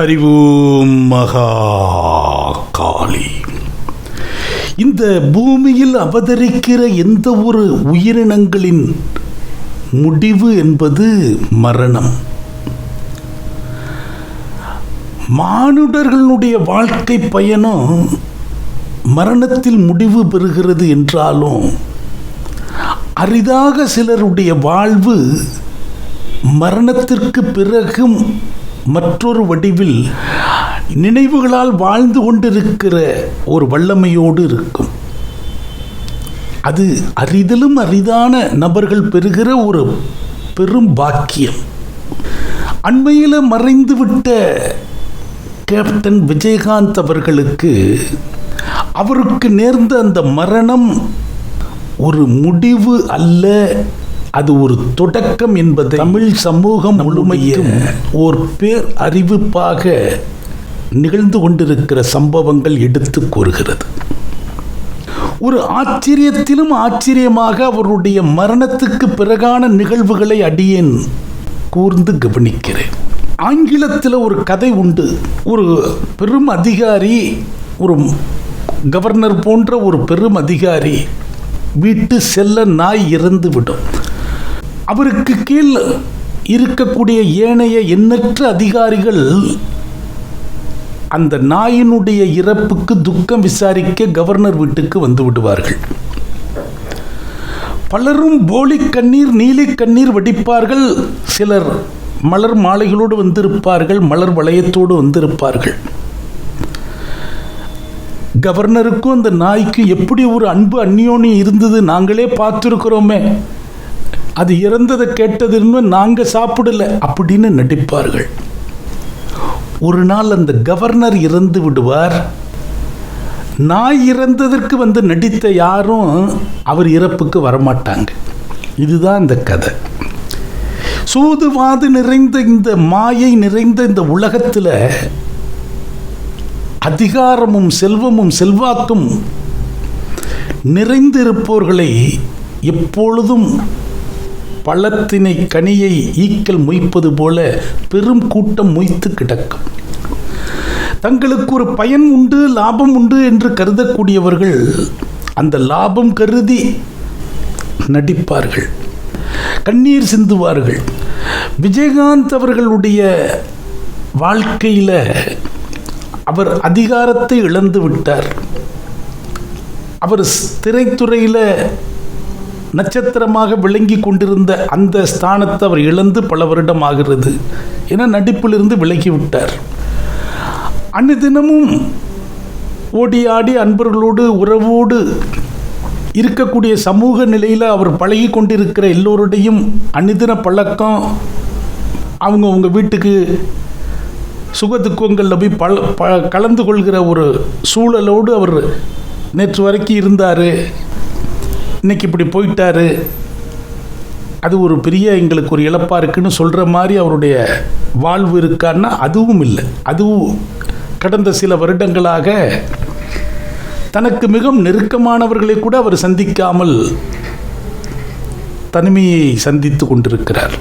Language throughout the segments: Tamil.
ஹரிவோம் மகா காளி. இந்த பூமியில் அவதரிக்கிற எந்த ஒரு உயிரினங்களின் முடிவு என்பது மரணம். மானுடர்களுடைய வாழ்க்கை பயணம் மரணத்தில் முடிவு பெறுகிறது என்றாலும் அரிதாக சிலருடைய வாழ்வு மரணத்திற்கு பிறகும் மற்றொரு வடிவில் நினைவுகளால் வாழ்ந்து கொண்டிருக்கிற ஒரு வல்லமையோடு இருக்கும். அது அரிதிலும் அரிதான நபர்கள் பெறுகிற ஒரு பெரும் பாக்கியம். அண்மையில் மறைந்துவிட்ட கேப்டன் விஜயகாந்த் அவர்களுக்கு அவருக்கு நேர்ந்த அந்த மரணம் ஒரு முடிவு அல்ல அது ஒரு தொடக்கம் என்பதை தமிழ் சமூகம் முழுமையும் ஓர் பேர் அறிவிப்பாக நிகழ்ந்து கொண்டிருக்கிற சம்பவங்கள் எடுத்து கூறுகிறது. ஒரு ஆச்சரியத்திலும் ஆச்சரியமாக அவருடைய மரணத்துக்கு பிறகான நிகழ்வுகளை அடியேன் கூர்ந்து கவனிக்கிறேன். ஆங்கிலத்தில் ஒரு கதை உண்டு. ஒரு பெரும் அதிகாரி ஒரு கவர்னர் போன்ற ஒரு பெரும் அதிகாரி வீட்டு செல்ல நாய் இறந்து விடும் அவருக்கு கீழ் இருக்கக்கூடிய ஏனைய எண்ணற்ற அதிகாரிகள் அந்த நாயினுடைய இறப்புக்கு துக்கம் விசாரிக்க கவர்னர் வீட்டுக்கு வந்து விடுவார்கள். பலரும் போலி கண்ணீர் நீலி கண்ணீர் வடிப்பார்கள். சிலர் மலர் மாலைகளோடு வந்திருப்பார்கள் மலர் வளையத்தோடு வந்திருப்பார்கள். கவர்னருக்கும் அந்த நாய்க்கும் எப்படி ஒரு அன்பு அந்நியோனி இருந்தது? நாங்களே பார்த்துருக்குறோமே. அது இறந்ததை கேட்டதுன்னு நாங்கள் சாப்பிடல அப்படின்னு நடிப்பார்கள். ஒரு நாள் அந்த கவர்னர் இறந்து விடுவார். நாய் இறந்ததற்கு வந்து நடித்த யாரும் அவர் இறப்புக்கு வரமாட்டாங்க. இதுதான் இந்த கதை. சூதுவாது நிறைந்த இந்த மாயை நிறைந்த இந்த உலகத்தில் அதிகாரமும் செல்வமும் செல்வாக்கும் நிறைந்திருப்பவர்களை எப்பொழுதும் பழத்தினை கனியை ஈக்கல் மொய்ப்பது போல பெரும் கூட்டம் மொய்த்து கிடக்கும். தங்களுக்கு ஒரு பயன் உண்டு லாபம் உண்டு என்று கருதக்கூடியவர்கள் அந்த லாபம் கருதி நடிப்பார்கள். கண்ணீர் சிந்துவார்கள். விஜயகாந்த் அவர்களுடைய வாழ்க்கையில் அவர் அதிகாரத்தை இழந்து விட்டார். அவர் திரைத்துறையில் நட்சத்திரமாக விளங்கி கொண்டிருந்த அந்த ஸ்தானத்தை அவர் இழந்து பல வருடம் ஆகிறது என நடிப்பிலிருந்து விலகிவிட்டார். விட்டார் அன்னிதினமும் ஓடி ஆடி அன்பர்களோடு உறவோடு இருக்கக்கூடிய சமூக நிலையில் அவர் பழகி கொண்டிருக்கிற எல்லோருடையும் அனுதின பழக்கம் அவங்க அவங்க வீட்டுக்கு சுக துக்கங்களில் போய் பல ப கலந்து கொள்கிற ஒரு சூழலோடு அவர் நேற்று வரைக்கும் இருந்தார். இன்னைக்கு இப்படி போயிட்டாரு. அது ஒரு பெரிய எங்களுக்கு ஒரு இழப்பாக இருக்குன்னு சொல்கிற மாதிரி அவருடைய வாழ்வு இருக்கான்னா அதுவும் இல்லை. அதுவும் கடந்த சில வருடங்களாக தனக்கு மிகவும் நெருக்கமானவர்களை கூட அவர் சந்திக்காமல் தனிமையை சந்தித்து கொண்டிருக்கிறார்.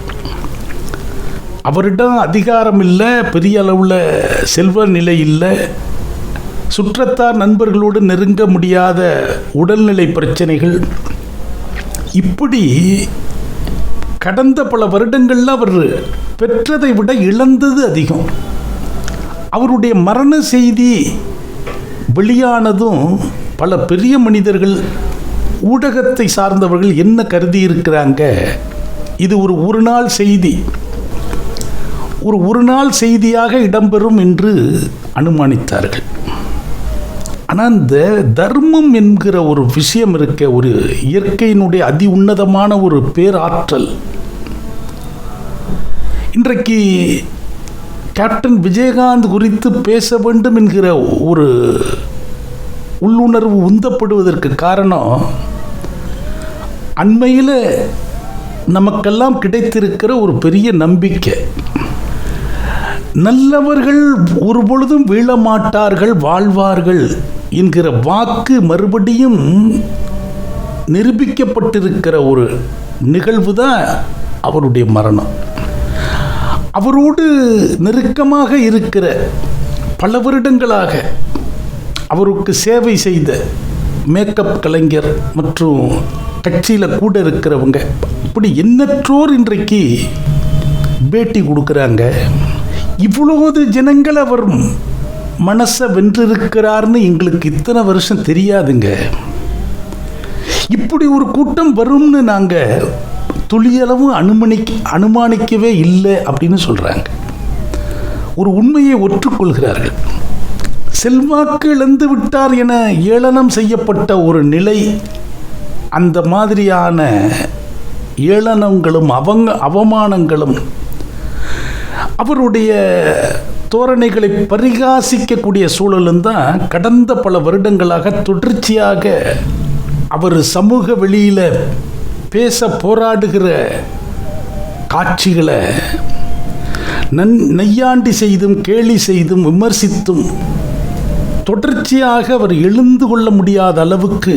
அவரிடம் அதிகாரம் இல்லை பெரிய அளவில் செல்வ நிலை இல்லை. சுற்றத்தார் நண்பர்களோடு நெருங்க முடியாத உடல்நிலை பிரச்சனைகள். இப்படி கடந்த பல வருடங்களில் அவர் பெற்றதை விட இழந்தது அதிகம். அவருடைய மரண செய்தி வெளியானதும் பல பெரிய மனிதர்கள் ஊடகத்தை சார்ந்தவர்கள் என்ன கருதி இருக்கிறாங்க? இது ஒரு ஒரு நாள் செய்தி. ஒரு ஒரு நாள் செய்தியாக இடம்பெறும் என்று அனுமானித்தார்கள். ஆனால் இந்த தர்மம் என்கிற ஒரு விஷயம் இருக்க ஒரு இயற்கையினுடைய அதி உன்னதமான ஒரு பேராற்றல். இன்றைக்கு கேப்டன் விஜயகாந்த் குறித்து பேச வேண்டும் என்கிற ஒரு உள்ளுணர்வு உந்தப்படுவதற்கு காரணம் அண்மையில் நமக்கெல்லாம் கிடைத்திருக்கிற ஒரு பெரிய நம்பிக்கை. நல்லவர்கள் ஒருபொழுதும் வீழமாட்டார்கள் வாழ்வார்கள். என்கிற வாக்கு மறுபடியும் நிரூபிக்கப்பட்டிருக்கிற ஒரு நிகழ்வு தான் அவருடைய மரணம். அவரோடு நெருக்கமாக இருக்கிற பல வருடங்களாக அவருக்கு சேவை செய்த மேக்கப் கலைஞர் மற்றும் கட்சியில் கூட இருக்கிறவங்க இப்படி எண்ணற்றோர் இன்றைக்கு பேட்டி கொடுக்குறாங்க. இவ்வளோது ஜனங்கள் அவர் மனசை வென்றிருக்கிறார்னு எங்களுக்கு இத்தனை வருஷம் தெரியாதுங்க. இப்படி ஒரு கூட்டம் வரும்னு நாங்கள் துளியளவும் அனுமதி அனுமானிக்கவே இல்லை அப்படின்னு சொல்கிறாங்க ஒரு உண்மையை ஒற்றுக்கொள்கிறார்கள். செல்வாக்கு இழந்து விட்டார் என ஏளனம் செய்யப்பட்ட ஒரு நிலை அந்த மாதிரியான ஏளனங்களும் அவங்க அவமானங்களும் அவருடைய தோரணைகளை பரிகாசிக்கக்கூடிய சூழலும் தான் கடந்த பல வருடங்களாக தொடர்ச்சியாக அவர் சமூக வெளியில் பேச போராடுகிற காட்சிகளை நன் நையாண்டி செய்தும் கேலி செய்தும் விமர்சித்தும் தொடர்ச்சியாக அவர் எழுந்து கொள்ள முடியாத அளவுக்கு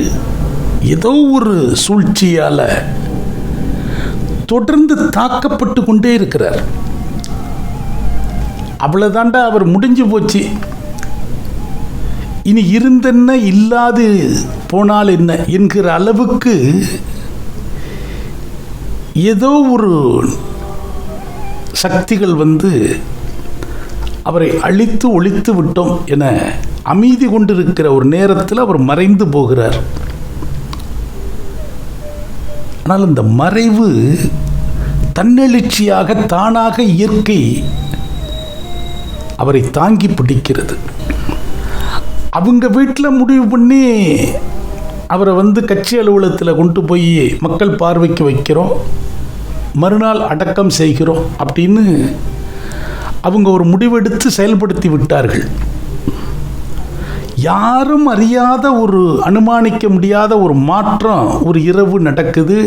ஏதோ ஒரு சூழ்ச்சியால் தொடர்ந்து தாக்கப்பட்டு கொண்டே இருக்கிறார். அவ்வளோதாண்டா அவர் முடிஞ்சு போச்சு. இனி இருந்தென்ன இல்லாது போனால் என்ன என்கிற அளவுக்கு ஏதோ ஒரு சக்திகள் வந்து அவரை அழித்து ஒழித்து விட்டோம் என அமைதி கொண்டிருக்கிற ஒரு நேரத்தில் அவர் மறைந்து போகிறார். ஆனால் இந்த மறைவு தன்னெழுச்சியாக தானாக இயற்கை அவரை தாங்கி பிடிக்கிறது. அவங்க வீட்டில் முடிவு பண்ணி அவரை வந்து கட்சி அலுவலகத்தில் கொண்டு போய் மக்கள் பார்வைக்கு வைக்கிறோம். மறுநாள் அடக்கம் செய்கிறோம் அப்படின்னு அவங்க ஒரு முடிவெடுத்து செயல்படுத்தி விட்டார்கள். யாரும் அறியாத ஒரு அனுமானிக்க முடியாத ஒரு மாற்றம் ஒரு இரவு நடக்குது.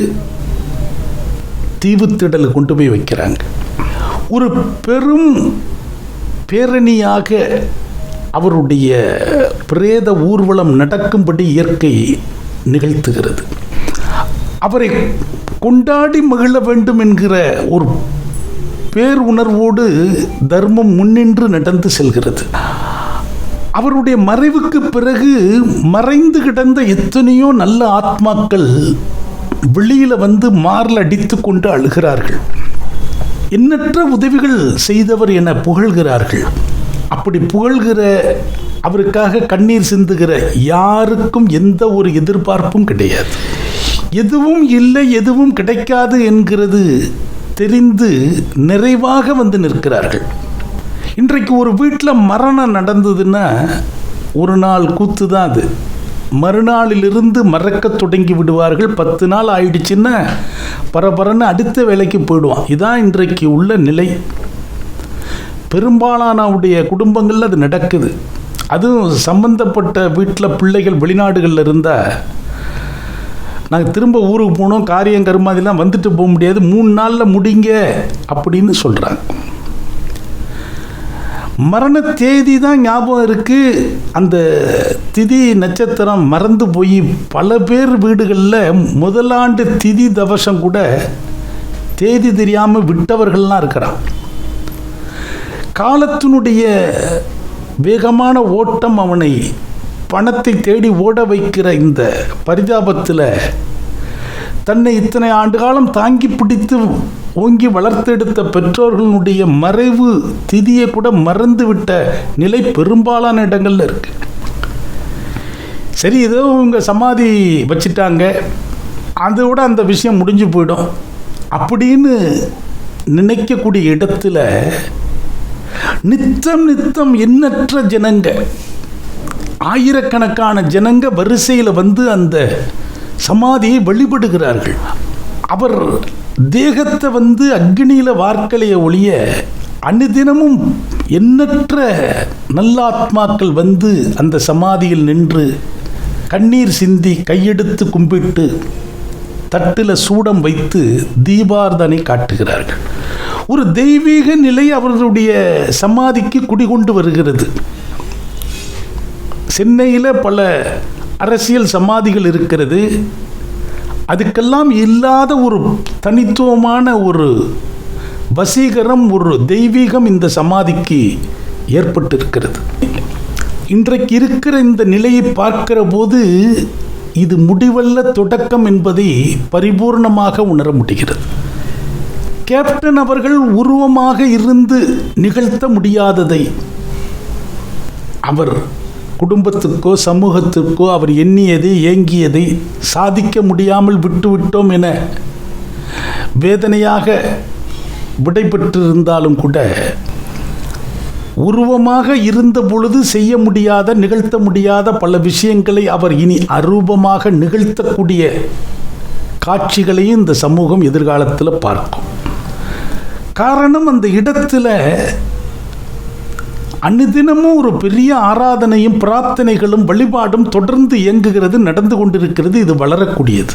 தீவுத்திடலை கொண்டு போய் வைக்கிறாங்க. ஒரு பெரும் பேரணியாக அவருடைய பிரேத ஊர்வலம் நடக்கும்படி இயற்கை நிகழ்த்துகிறது. அவரை கொண்டாடி மகிழ வேண்டும் என்கிற ஒரு பேர் உணர்வோடு தர்மம் முன்னின்று நடந்து செல்கிறது. அவருடைய மறைவுக்கு பிறகு மறைந்து கிடந்த எத்தனையோ நல்ல ஆத்மாக்கள் வெளியில் வந்து மாரில் அடித்து கொண்டு அழுகிறார்கள். எண்ணற்ற உதவிகள் செய்தவர் என புகழ்கிறார்கள். அப்படி புகழ்கிற அவருக்காக கண்ணீர் சிந்துகிற யாருக்கும் எந்த ஒரு எதிர்பார்ப்பும் கிடையாது. எதுவும் இல்லை எதுவும் கிடைக்காது என்கிறது தெரிந்து நிறைவாக வந்து நிற்கிறார்கள். இன்றைக்கு ஒரு வீட்டில் மரணம் நடந்ததுன்னா ஒரு நாள் கூத்து தான் அது. மறுநாளிலிருந்து மறக்க தொடங்கி விடுவார்கள். பத்து நாள் ஆயிடுச்சுன்னா பரபரன்னு அடுத்த வேலைக்கு போயிடுவான். இதான் இன்றைக்கு உள்ள நிலை. பெரும்பாலானவுடைய குடும்பங்களில் அது நடக்குது. அதுவும் சம்பந்தப்பட்ட வீட்டில் பிள்ளைகள் வெளிநாடுகளில் இருந்தால் நாங்கள் திரும்ப ஊருக்கு போனோம் காரியம் கருமாதிலாம் வந்துட்டு போக முடியாது. மூணு நாளில் முடிங்க அப்படின்னு சொல்கிறாங்க மரண தேதி தான் ஞாபகம் இருக்குது அந்த திதி நட்சத்திரம் மறந்து போய் பல பேர் வீடுகளில் முதலாண்டு திதி தவசம் கூட தேதி தெரியாமல் விட்டவர்கள்லாம் இருக்கிறான். காலத்தினுடைய வேகமான ஓட்டம் அவனை பணத்தை தேடி ஓட வைக்கிற இந்த பரிதாபத்தில் தன்னை இத்தனை ஆண்டு காலம் தாங்கி பிடித்து ஓங்கி வளர்த்தெடுத்த பெற்றோர்களுடைய மறைவு திதியை கூட மறந்துவிட்ட நிலை பெரும்பாலான இடங்களில் இருக்கு. சரி ஏதோ இவங்க சமாதி வச்சிட்டாங்க. அதோட அந்த விஷயம் முடிஞ்சு போயிடும். அப்படின்னு நினைக்கக்கூடிய இடத்துல நித்தம் நித்தம் எண்ணற்ற ஜனங்க ஆயிரக்கணக்கான ஜனங்க வரிசையில் வந்து அந்த சமாதியை வழிபடுகிறார்கள். அவர் தேகத்தை வந்து அக்னியில் வார்க்கலைய ஒழிய அனுதினமும் எண்ணற்ற நல்லாத்மாக்கள் வந்து அந்த சமாதியில் நின்று கண்ணீர் சிந்தி கையெடுத்து கும்பிட்டு தட்டில் சூடம் வைத்து தீபார்தனை காட்டுகிறார்கள். ஒரு தெய்வீக நிலை அவர்களுடைய சமாதிக்கு குடிகொண்டு வருகிறது. சென்னையில் பல அரசியல் சமாதிகள் இருக்கிறது. அதுக்கெல்லாம் இல்லாத ஒரு தனித்துவமான ஒரு வசீகரம் ஒரு தெய்வீகம் இந்த சமாதிக்கு ஏற்பட்டிருக்கிறது. இன்றைக்கு இருக்கிற இந்த நிலையை பார்க்கிற போது இது முடிவல்ல தொடக்கம் என்பதை பரிபூர்ணமாக உணர முடிகிறது. கேப்டன் அவர்கள் உருவமாக இருந்து நிகழ்த்த முடியாததை அவர் குடும்பத்துக்கோ சமூகத்திற்கோ அவர் எண்ணியதை ஏங்கியதை சாதிக்க முடியாமல் விட்டுவிட்டோம் என வேதனையாக விடைபெற்றிருந்தாலும் கூட உருவமாக இருந்த பொழுது செய்ய முடியாத நிகழ்த்த முடியாத பல விஷயங்களை அவர் இனி அரூபமாக நிகழ்த்தக்கூடிய காட்சிகளையும் இந்த சமூகம் எதிர்காலத்தில் பார்க்கும். காரணம் அந்த இடத்துல அன்னுதினமும் ஒரு பெரிய ஆராதனையும் பிரார்த்தனைகளும் வழிபாடும் தொடர்ந்து இயங்குகிறது நடந்து கொண்டிருக்கிறது இது வளரக்கூடியது.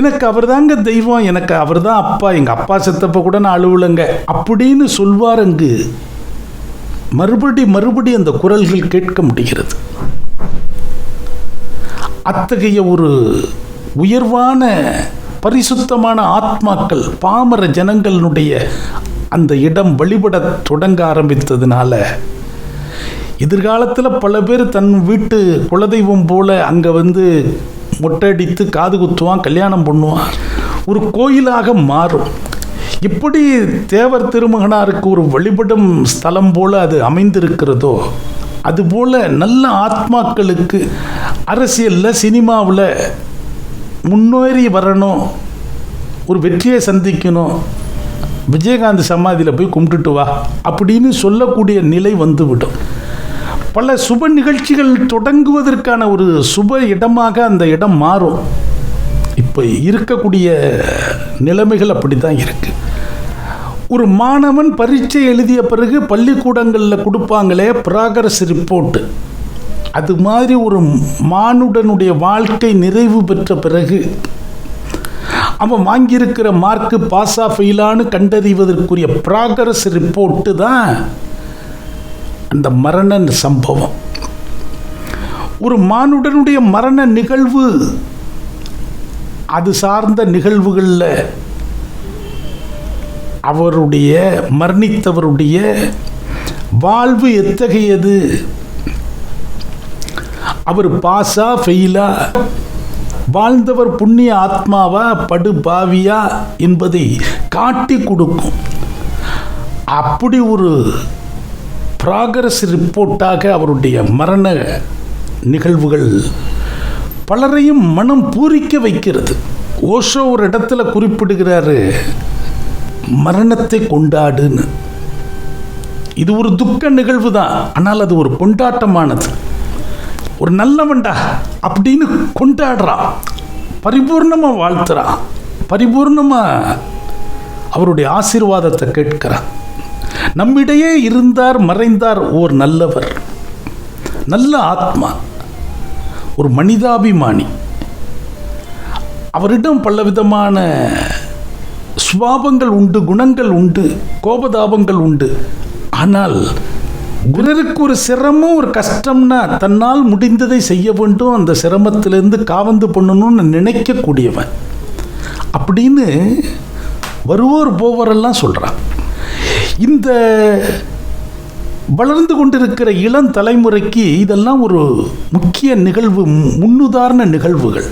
எனக்கு அவர் தாங்க தெய்வம் எனக்கு அவர் தான் அப்பா எங்கள் அப்பா செத்தப்ப கூட நான் அழுவலைங்க. அப்படின்னு சொல்வார் அங்கு மறுபடி மறுபடி அந்த குரல்கள் கேட்க முடிகிறது. அத்தகைய ஒரு உயர்வான பரிசுத்தமான ஆத்மாக்கள் பாமர ஜனங்களுடைய அந்த இடம் வழிபட தொடங்க ஆரம்பித்ததுனால எதிர்காலத்தில் பல பேர் தன் வீட்டு குலதெய்வம் போல அங்கே வந்து மொட்டை அடித்து காது குத்துவான் கல்யாணம் பண்ணுவான். ஒரு கோயிலாக மாறும். எப்படி தேவர் திருமகனாருக்கு ஒரு வழிபடும் ஸ்தலம் போல அது அமைந்திருக்கிறதோ அதுபோல நல்ல ஆத்மாக்களுக்கு அரசியலில் சினிமாவில் முன்னேறி வரணும் ஒரு வெற்றியை சந்திக்கணும் விஜயகாந்த் சமாதியில் போய் கும்பிட்டுட்டு வா அப்படின்னு சொல்லக்கூடிய நிலை வந்துவிடும். பல சுப நிகழ்ச்சிகள் தொடங்குவதற்கான ஒரு சுப இடமாக அந்த இடம் மாறும். இப்போ இருக்கக்கூடிய நிலைமைகள் அப்படி தான் இருக்குது ஒரு மாணவன் பரீட்சை எழுதிய பிறகு பள்ளிக்கூடங்களில் கொடுப்பாங்களே ப்ராகரஸ் ரிப்போர்ட்டு. அது மாதிரி ஒரு மானுடனுடைய வாழ்க்கை நிறைவு பெற்ற பிறகு அவன் வாங்கியிருக்கிற மார்க்கு பாஸ் ஃபெயிலான்னு கண்டறிவதற்குரிய ப்ராகரஸ் ரிப்போர்ட்டு தான் அந்த மரண சம்பவம். ஒரு மானுடனுடைய மரண நிகழ்வு அது சார்ந்த நிகழ்வுகளில் அவருடைய மரணித்தவருடைய வாழ்வு எத்தகையது? அவர் பாஸா ஃபெயிலா வாழ்ந்தவர் புண்ணிய ஆத்மாவா படுபாவியா என்பதை காட்டி கொடுக்கும். அப்படி ஒரு ப்ராகிரஸ் ரிப்போர்ட்டாக அவருடைய மரண நிகழ்வுகள் பலரையும் மனம் பூரிக்க வைக்கிறது. ஓஷோ ஒரு இடத்துல குறிப்பிடுகிறாரு மரணத்தை கொண்டாடுன்னு. இது ஒரு துக்க நிகழ்வு தான் ஆனால் அது ஒரு கொண்டாட்டமானது. ஒரு நல்லவன்டா அப்படின்னு கொண்டாடுறான் பரிபூர்ணமாக வாழ்த்துறான் பரிபூர்ணமாக அவருடைய ஆசீர்வாதத்தை கேட்கிறான் நம்மிடையே இருந்தார் மறைந்தார் ஓர் நல்லவர். நல்ல ஆத்மா. ஒரு மனிதாபிமானி. அவரிடம் பலவிதமான சுபாவங்கள் உண்டு குணங்கள் உண்டு கோபதாபங்கள் உண்டு. ஆனால் குருருக்கு ஒரு சிரமம் ஒரு கஷ்டம்னா தன்னால் முடிந்ததை செய்ய வேண்டும் அந்த சிரமத்திலேருந்து காவந்து பண்ணணும்னு நினைக்கக்கூடியவன். அப்படின்னு வருவோர் போவரெல்லாம் சொல்கிறான் இந்த வளர்ந்து கொண்டிருக்கிற இளம் தலைமுறைக்கு இதெல்லாம் ஒரு முக்கிய நிகழ்வு முன்னுதாரண நிகழ்வுகள்.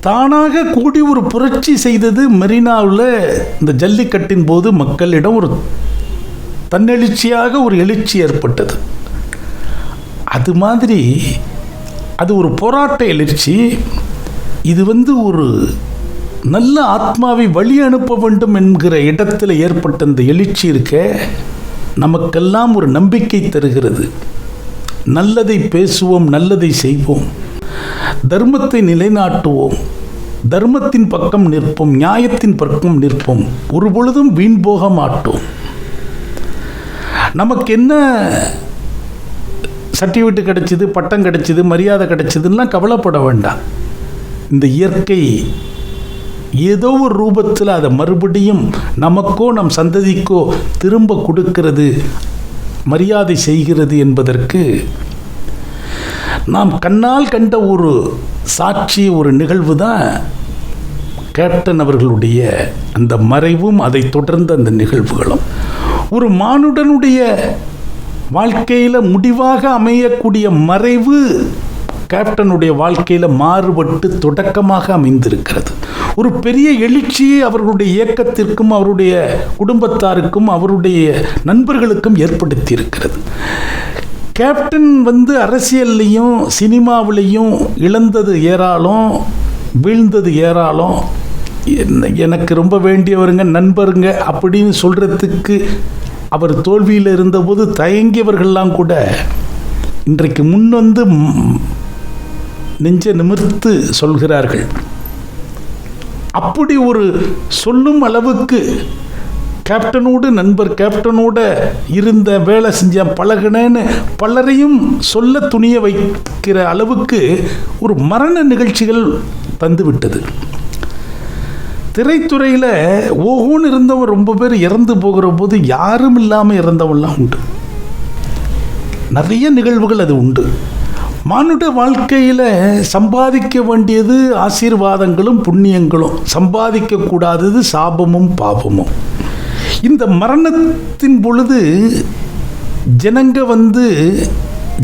தானாக கூடி ஒரு புரட்சி செய்தது மெரினாவில் இந்த ஜல்லிக்கட்டின் போது மக்களிடம் ஒரு தன்னெழுச்சியாக ஒரு எழுச்சி ஏற்பட்டது. அது மாதிரி அது ஒரு போராட்ட எழுச்சி. இது வந்து ஒரு நல்ல ஆத்மாவை வழி அனுப்ப வேண்டும் என்கிற இடத்துல ஏற்பட்ட இந்த எழுச்சி இருக்க நமக்கெல்லாம் ஒரு நம்பிக்கை தருகிறது. நல்லதை பேசுவோம் நல்லதை செய்வோம். தர்மத்தை நிலைநாட்டுவோம். தர்மத்தின் பக்கம் நிற்போம் நியாயத்தின் பக்கம் நிற்போம். ஒரு பொழுதும் வீண் போக மாட்டோம். நமக்கு என்ன சர்டிஃபிகேட் கிடைச்சிது பட்டம் கிடைச்சிது மரியாதை கிடைச்சிதுலாம் கவலைப்பட வேண்டாம். இந்த இயற்கை ஏதோ ஒரு ரூபத்தில் அதை மறுபடியும் நமக்கோ நம் சந்ததிக்கோ திரும்ப கொடுக்கிறது மரியாதை செய்கிறது என்பதற்கு நாம் கண்ணால் கண்ட ஒரு சாட்சி ஒரு நிகழ்வு தான் கேப்டன் அவர்களுடைய அந்த மறைவும் அதை தொடர்ந்த அந்த நிகழ்வுகளும். ஒரு மானுடனுடைய வாழ்க்கையில் முடிவாக அமையக்கூடிய மறைவு கேப்டனுடைய வாழ்க்கையில் மாறுபட்டு தொடக்கமாக அமைந்திருக்கிறது. ஒரு பெரிய எழுச்சியை அவர்களுடைய இயக்கத்திற்கும் அவருடைய குடும்பத்தாருக்கும் அவருடைய நண்பர்களுக்கும் ஏற்படுத்தி இருக்கிறது கேப்டன் வந்து அரசியல்லையும் சினிமாவிலையும் இழந்தது ஏராளம் வீழ்ந்தது ஏராளம். எனக்கு ரொம்ப வேண்டியவருங்க நண்பருங்க அப்படின்னு சொல்கிறதுக்கு அவர் தோல்வியில் இருந்தபோது தயங்கியவர்கள்லாம் கூட இன்றைக்கு முன் வந்து நெஞ்ச நிமிர்த்து சொல்கிறார்கள். அப்படி ஒரு சொல்லும் அளவுக்கு கேப்டனோடு நண்பர் கேப்டனோட இருந்த வேலை செஞ்ச பழகினேன்னு பலரையும் சொல்ல துணிய வைக்கிற அளவுக்கு ஒரு மரண நிகழ்ச்சிகள் தந்துவிட்டது. திரைத்துறையில் ஓஹோன்னு இருந்தவன் ரொம்ப பேர் இறந்து போகிற போது யாரும் இல்லாமல் இறந்தவன்லாம் உண்டு. நிறைய நிகழ்வுகள் அது உண்டு. மானுட வாழ்க்கையில் சம்பாதிக்க வேண்டியது ஆசீர்வாதங்களும் புண்ணியங்களும். சம்பாதிக்க கூடாதது சாபமும் பாபமும். இந்த மரணத்தின் பொழுது ஜனங்க வந்து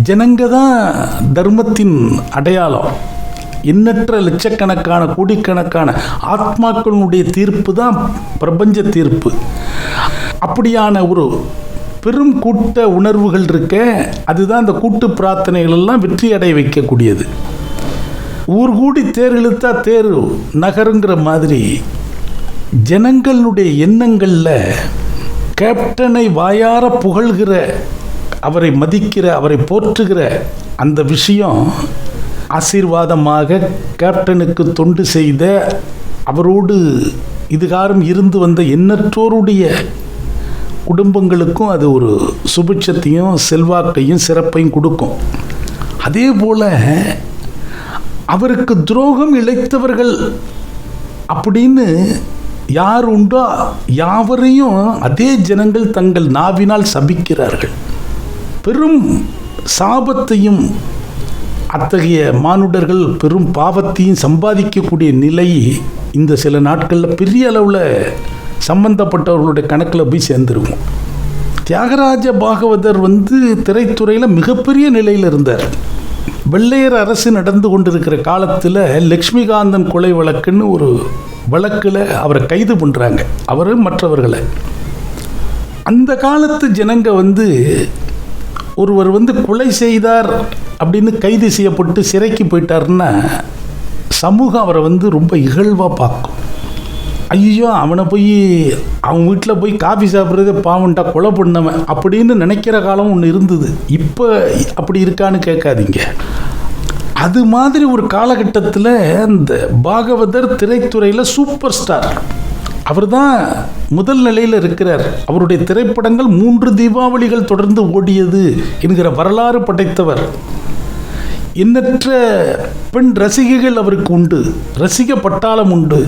ஜனங்க தான் தர்மத்தின் அடையாளம். எண்ணற்ற லட்சக்கணக்கான கோடிக்கணக்கான ஆத்மாக்களுடைய தீர்ப்பு தான் பிரபஞ்ச தீர்ப்பு. அப்படியான ஒரு பெரும் கூட்ட உணர்வுகள் இருக்க அதுதான் அந்த கூட்டு பிரார்த்தனைகள் எல்லாம் வெற்றி அடைய வைக்கக்கூடியது. ஊர் கூடி தேர் இழுத்தா தேர் நகருங்கிற மாதிரி ஜனங்களுடைய எண்ணங்களில் கேப்டனை வாயார புகழ்கிற அவரை மதிக்கிற அவரை போற்றுகிற அந்த விஷயம் ஆசீர்வாதமாக கேப்டனுக்கு தொண்டு செய்த அவரோடு இதுகாரம் இருந்து வந்த எண்ணற்றோருடைய குடும்பங்களுக்கும் அது ஒரு சுபிட்சத்தையும் செல்வாக்கையும் சிறப்பையும் கொடுக்கும். அதே போல் அவருக்கு துரோகம் இழைத்தவர்கள் அப்படின்னு யார் உண்டோ யாவரையும் அதே ஜனங்கள் தங்கள் நாவினால் சபிக்கிறார்கள். பெரும் சாபத்தையும் அத்தகைய மானுடர்கள் பெரும் பாவத்தையும் சம்பாதிக்கக்கூடிய நிலை இந்த சில நாட்களில் பெரிய அளவில் சம்பந்தப்பட்டவர்களுடைய கணக்கில் போய் சேர்ந்துருவோம். தியாகராஜ பாகவதர் வந்து திரைத்துறையில் மிகப்பெரிய நிலையில் இருந்தார். வெள்ளையர் அரசு நடந்து கொண்டிருக்கிற காலத்தில் லக்ஷ்மிகாந்தன் கொலை வழக்குன்னு ஒரு வழக்கில் அவரை கைது பண்ணுறாங்க அவர் மற்றவர்களை. அந்த காலத்து ஜனங்க வந்து ஒருவர் வந்து கொலை செய்தார் அப்படின்னு கைது செய்யப்பட்டு சிறைக்கு போயிட்டாருன்னா சமூகம் அவரை வந்து ரொம்ப இகழ்வாக பார்க்கும். ஐயோ அவனை போய் அவன் வீட்டில் போய் காஃபி சாப்பிட்றதே பாவன்டா கொலை பண்ணவன் அப்படின்னு நினைக்கிற காலம் ஒன்று இருந்தது. இப்போ அப்படி இருக்கான்னு கேட்காதீங்க. அது மாதிரி ஒரு காலகட்டத்தில் அந்த பாகவதர் திரைத்துறையில் சூப்பர் ஸ்டார் அவர் தான் முதல் நிலையில் இருக்கிறார். அவருடைய திரைப்படங்கள் மூன்று தீபாவளிகள் தொடர்ந்து ஓடியது என்கிற வரலாறு படைத்தவர். எண்ணற்ற பெண் ரசிகைகள் அவருக்கு உண்டு. ரசிக பட்டாளம் உண்டு.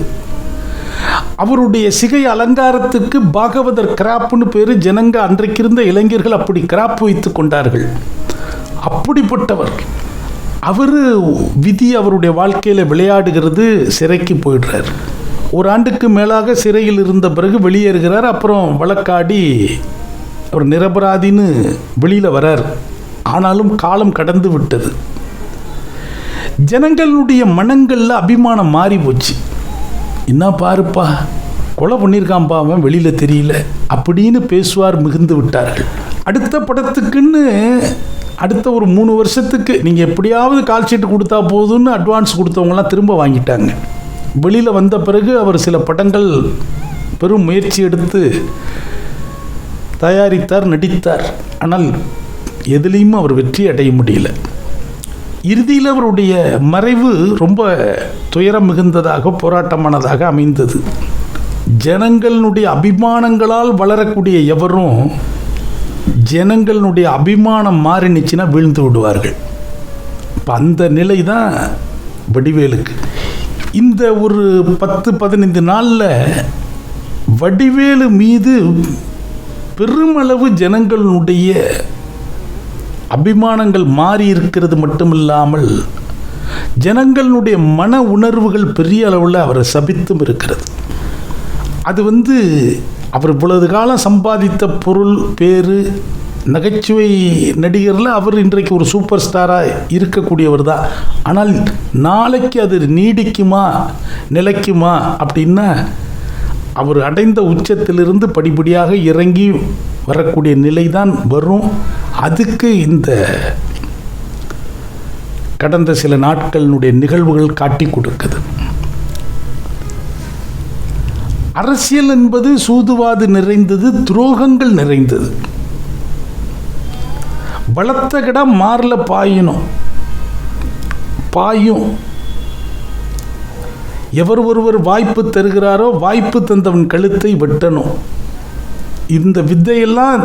அவருடைய சிகை அலங்காரத்துக்கு பாகவதர் கிராப்னு பேர் ஜனங்க அன்றைக்கு இருந்த இளைஞர்கள் அப்படி கிராப் வைத்து கொண்டார்கள். அப்படிப்பட்டவர். அவர் விதி அவருடைய வாழ்க்கையில் விளையாடுகிறது சிறைக்கு போயிடுறார். ஒரு ஆண்டுக்கு மேலாக சிறையில் இருந்த பிறகு வெளியேறுகிறார். அப்புறம் வழக்காடி அவர் நிரபராதின்னு வெளியில் வரார். ஆனாலும் காலம் கடந்து விட்டது. ஜனங்களுடைய மனங்களில் அபிமானம் மாறி போச்சு. என்ன பாருப்பா கொலை பண்ணியிருக்கான்ப்பா அவன் வெளியில் தெரியல அப்படின்னு பேசுவார் மிகுந்து விட்டார்கள். அடுத்த படத்துக்குன்னு அடுத்த ஒரு மூணு வருஷத்துக்கு நீங்கள் எப்படியாவது கால் ஷீட்டு கொடுத்தா போதும்னு அட்வான்ஸ் கொடுத்தவங்களாம் திரும்ப வாங்கிட்டாங்க. வெளியில் வந்த பிறகு அவர் சில படங்கள் பெரும் முயற்சி எடுத்து தயாரித்தார் நடித்தார். ஆனால் எதுலேயும் அவர் வெற்றி அடைய முடியல. இறுதியில் அவருடைய மறைவு ரொம்ப துயரம் மிகுந்ததாக போராட்டமானதாக அமைந்தது. ஜனங்களுடைய அபிமானங்களால் வளரக்கூடிய எவரும் ஜனங்களுடைய அபிமானம் மாறினுச்சுன்னா வீழ்ந்து விடுவார்கள். இப்போ அந்த நிலை தான் வடிவேலுக்கு. இந்த ஒரு பத்து பதினைந்து நாளில் வடிவேலு மீது பெருமளவு ஜனங்களுடைய அபிமானங்கள் மாறி இருக்கிறது மட்டுமில்லாமல் ஜனங்களுடைய மன உணர்வுகள் பெரிய அளவில் அவரை சபித்தும் இருக்கிறது. அது வந்து அவர் இவ்வளவு காலம் சம்பாதித்த பொருள் பேர் நகைச்சுவை நடிகரில் அவர் இன்றைக்கு ஒரு சூப்பர் ஸ்டாராக இருக்கக்கூடியவர் தான். ஆனால் நாளைக்கு அது நீடிக்குமா நிலைக்குமா அப்படின்னா அவர் அடைந்த உச்சத்திலிருந்து படிப்படியாக இறங்கி வரக்கூடிய நிலை தான் வரும். அதுக்கு இந்த கடந்த சில நாட்களினுடைய நிகழ்வுகள் காட்டி கொடுக்குது. அரசியல் என்பது சூதுவாது நிறைந்தது துரோகங்கள் நிறைந்தது. பலத்த கிட மாறல பாயணும். பாயும். எவர் ஒருவர் வாய்ப்பு தருகிறாரோ வாய்ப்பு தந்தவன் கழுத்தை வெட்டணும். இந்த வித்தையெல்லாம்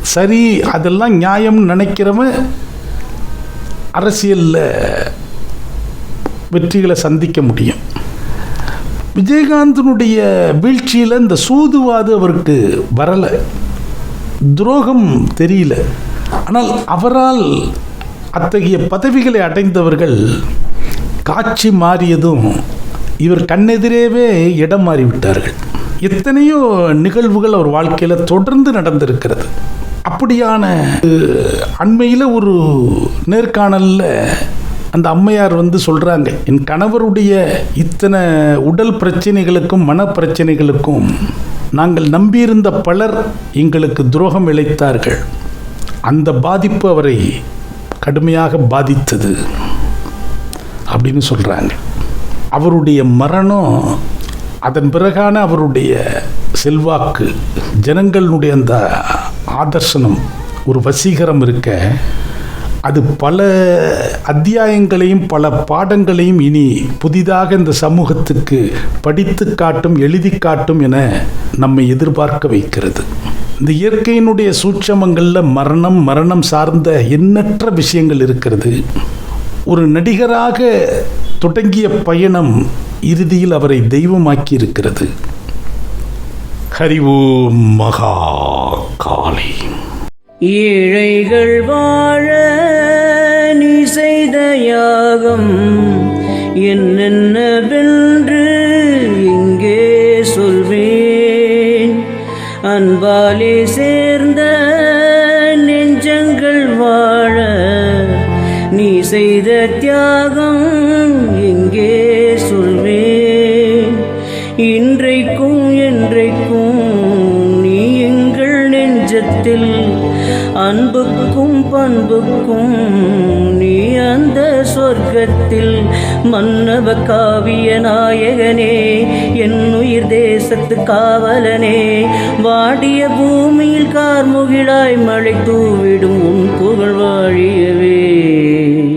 சரி அதெல்லாம் நியாயம் நினைக்கிறவன் அரசியலில் வெற்றிகளை சந்திக்க முடியும். விஜயகாந்தனுடைய வீழ்ச்சியில் இந்த சூதுவாது அவருக்கு வரலை. துரோகம் தெரியல. ஆனால் அவரால் அத்தகைய பதவிகளை அடைந்தவர்கள் காட்சி மாறியதும் இவர் கண்ணெதிரேவே இடம் மாறிவிட்டார்கள். எத்தனையோ நிகழ்வுகள் அவர் வாழ்க்கையில் தொடர்ந்து நடந்திருக்கிறது. அப்படியான அண்மையில் ஒரு நேர்காணலில் அந்த அம்மையார் வந்து சொல்கிறாங்க என் கணவருடைய இத்தனை உடல் பிரச்சனைகளுக்கும் மன பிரச்சனைகளுக்கும் நாங்கள் நம்பியிருந்த பலர் எங்களுக்கு துரோகம் இழைத்தார்கள். அந்த பாதிப்பு அவரை கடுமையாக பாதித்தது அப்படின்னு சொல்கிறாங்க அவருடைய மரணம் அதன் பிறகான அவருடைய செல்வாக்கு ஜனங்களுடைய அந்த ஆதர்சனம் ஒரு வசீகரம் இருக்க அது பல அத்தியாயங்களையும் பல பாடங்களையும் இனி புதிதாக இந்த சமூகத்துக்கு படித்து காட்டும் எழுதி காட்டும் என நம்மை எதிர்பார்க்க வைக்கிறது. இந்த இயற்கையினுடைய சூட்சமங்களில் மரணம் மரணம் சார்ந்த எண்ணற்ற விஷயங்கள் இருக்கிறது. ஒரு நடிகராக தொடங்கிய பயணம் இறுதியில் அவரை தெய்வமாக்கி இருக்கிறது ஹரி மகா காளி ஏழைகள் வாழ நீ செய்த யாகம் என்னென்ன மாண்புக்கும் நீ அந்த சொர்க்கத்தில் மன்னவ காவிய நாயகனே என் உயிர் தேசத்து காவலனே. வாடிய பூமியில் கார்முகிழாய் மழை தூவிடும் உன் புகழ் வாழியவே.